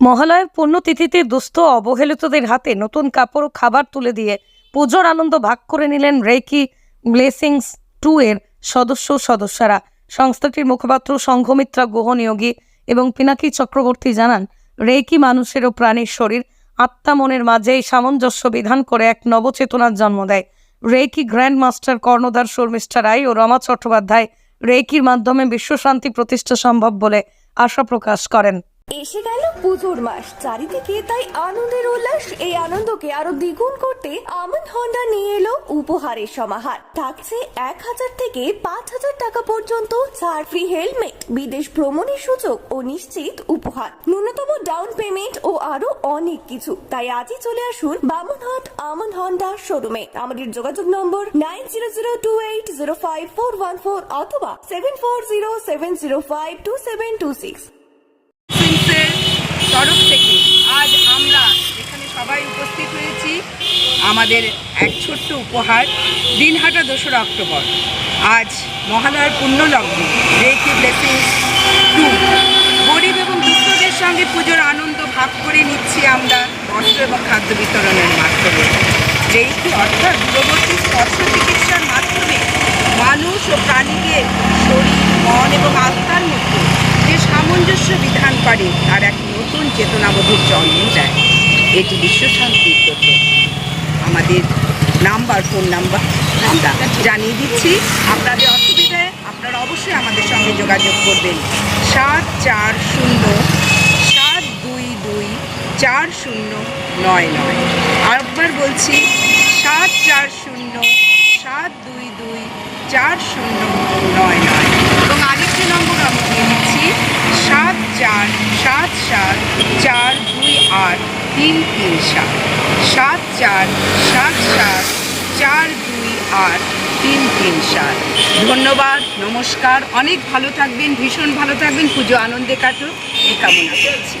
মহালয়ের পুণ্যতিথিতে দুস্থ অবহেলিতদের হাতে নতুন কাপড় ও খাবার তুলে দিয়ে পুজোর আনন্দ ভাগ করে নিলেন রেকি ব্লেসিংস টু এর সদস্য সদস্যরা। সংস্থাটির মুখপাত্র, সংঘমিত্রা গুহনিয়োগী এবং পিনাকি চক্রবর্তী জানান, রেকি মানুষের ও প্রাণীর শরীর আত্মা মনের মাঝে এই সামঞ্জস্য বিধান করে এক নবচেতনার জন্ম দেয়। রেকি গ্র্যান্ড মাস্টার কর্ণধার শর্মিষ্ঠা রায় ও রমা চট্টোপাধ্যায় রেকির মাধ্যমে বিশ্বশান্তি প্রতিষ্ঠা সম্ভব বলে আশা প্রকাশ করেন। এসে গেল পুজোর মাস। চারিদিকে তাই আনন্দের উল্লাস। এই আনন্দকে আরও দ্বিগুণ করতে আমন হন্ডা নিয়ে এলো উপহারের সমাহার। থাকছে এক হাজার থেকে পাঁচ হাজার টাকা পর্যন্ত ছাড় ফ্রি হেলমেট বিদেশ ভ্রমণের সুযোগ ও নিশ্চিত উপহার। ন্যূনতম ডাউন পেমেন্ট ও আরও অনেক কিছু। তাই আজই চলে আসুন বামনহাট আমন হন্ডা শোরুমে আমাদের যোগাযোগ নম্বর nine zero zero two eight zero five four one four অথবা seven four zero seven zero five two seven two six সিন্সের তরফ থেকে আজ আমরা এখানে সবাই উপস্থিত হয়েছি আমাদের এক ছোট্ট উপহার, দিনহাটা দোসরা অক্টোবর। আজ মহালয়ার পুণ্যলগ্ন। রেকি ব্লেসিং টু গরিব এবং দুস্থদের সঙ্গে পুজোর আনন্দ ভাগ করে নিচ্ছি আমরা বস্ত্র এবং খাদ্য বিতরণের মাধ্যমে। রেকি অর্থাৎ দূরবর্তী স্পর্শ চিকিৎসার মাধ্যমে মানুষ ও প্রাণীকে শরীর, মন এবং আত্মার মধ্যে যে সামঞ্জস্য বিধান করে, তার এক নতুন চেতনাবোধের জন্ম দেয়। এটি বিশ্বশান্তির তত্ত্ব আমাদের নাম্বার, ফোন নাম্বার আমরা জানিয়ে দিচ্ছি। আপনাদের অসুবিধায় আপনারা অবশ্যই আমাদের সঙ্গে যোগাযোগ করবেন। সাত চার শূন্য, সাত দুই দুই, চার শূন্য নয় নয়। আরেকবার বলছি, সাত চার শূন্য, সাত দুই দুই, চার শূন্য নয় নয়। এবং আরেকটি নম্বর আমি দিয়ে দিচ্ছি, সাত চার সাত সাত চার দুই আট। তিন তিন সাত। সাত চার, সাত সাত চার দুই আট, তিন তিন সাত। ধন্যবাদ, নমস্কার। অনেক ভালো থাকবেন, ভীষণ ভালো থাকবেন। পুজো আনন্দে কাটুক। এই কামনা করছি।